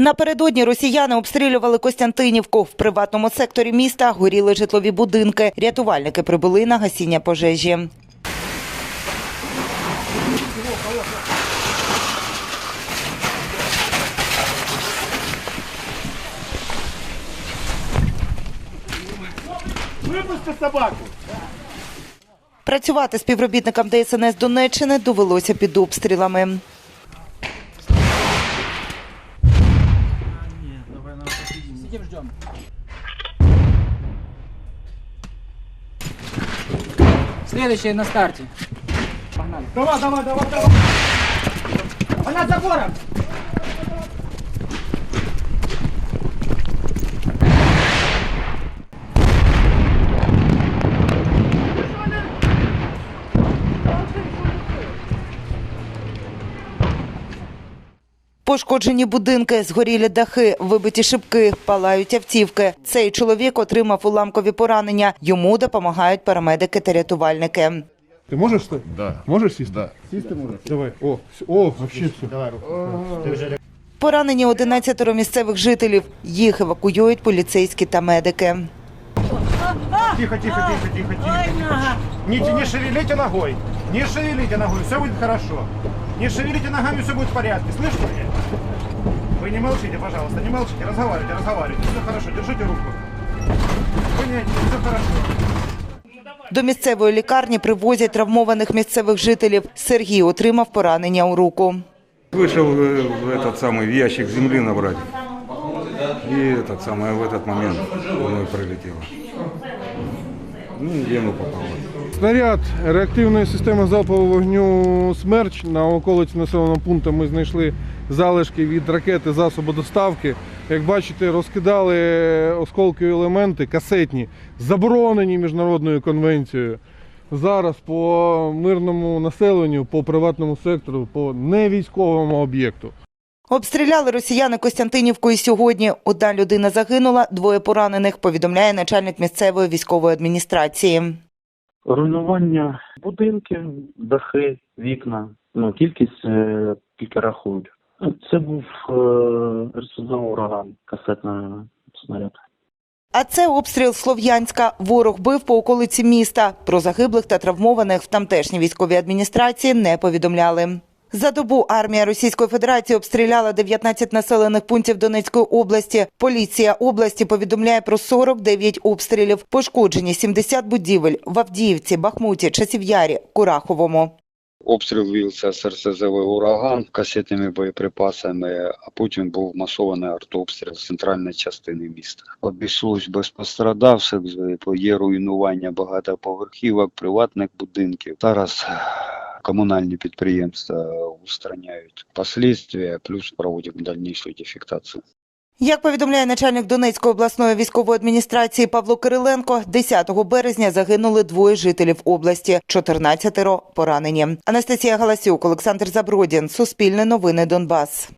Напередодні росіяни обстрілювали Костянтинівку. В приватному секторі міста горіли житлові будинки. Рятувальники прибули на гасіння пожежі. Випусти собаку! Працювати співробітникам ДСНС Донеччини довелося під обстрілами. Сидим, ждем. Следующее на старте. Погнали. Давай, давай, давай, давай! Она за забором! Пошкоджені будинки, згорілі дахи, вибиті шибки, палають автівки. Цей чоловік отримав уламкові поранення. Йому допомагають парамедики та рятувальники. Ты можешь стать? Да. Можешь сесть? Да. Давай. О, о, вообще все. Поранені 11 місцевих жителів. Їх евакуюють поліцейські та медики. Тихо, тихо, тихо, тихо, тихо. Не, не шевелите ногой. Не шевелите ногой, все будет хорошо. Не шевелите ногами, все будет в порядке. Слышите меня? Вы не молчите, пожалуйста, не молчите, разговаривайте, разговаривайте. Все хорошо, держите руку. Понятно, все хорошо. До місцевої лікарні привозять травмованих місцевих жителів. Сергій отримав поранення у руку. Вышел э, в этот самый в ящик земли набрать. И этот самый в этот момент мной прилетело. Ну, в вену попало. Снаряд реактивної системи залпового вогню «Смерч» на околиці населеного пункту ми знайшли залишки від ракети засобу доставки. Як бачите, розкидали осколкові елементи касетні, заборонені міжнародною конвенцією. Зараз по мирному населенню, по приватному сектору, по невійськовому об'єкту. Обстріляли росіяни Костянтинівку і сьогодні. Одна людина загинула, двоє поранених, повідомляє начальник місцевої військової адміністрації. Руйнування будинків, дахи, вікна. Ну, кількість е, тільки рахують. Ну, Це був е, РСЗО ураган, касетний снаряд. А це обстріл Слов'янська. Ворог бив по околиці міста. Про загиблих та травмованих в тамтешній військовій адміністрації не повідомляли. За добу армія Російської Федерації обстріляла 19 населених пунктів Донецької області. Поліція області повідомляє про 49 обстрілів. Пошкоджені 70 будівель в Авдіївці, Бахмуті, Часів'ярі, Кураховому. Обстріл вівся РСЗВ «Ураган» касетними боєприпасами, а потім був масований артобстріл з центральної частини міста. Обійшлось без пострадавших, є руйнування багатоповерхівок, приватних будинків. Зараз комунальні підприємства устраняють последствия, плюс проводять дальнейшую дефектацию. Як повідомляє начальник Донецької обласної військової адміністрації Павло Кириленко, 10 березня загинули двоє жителів області, 14 поранені. Анастасія Галасюк, Олександр Забродін, Суспільне новини Донбас.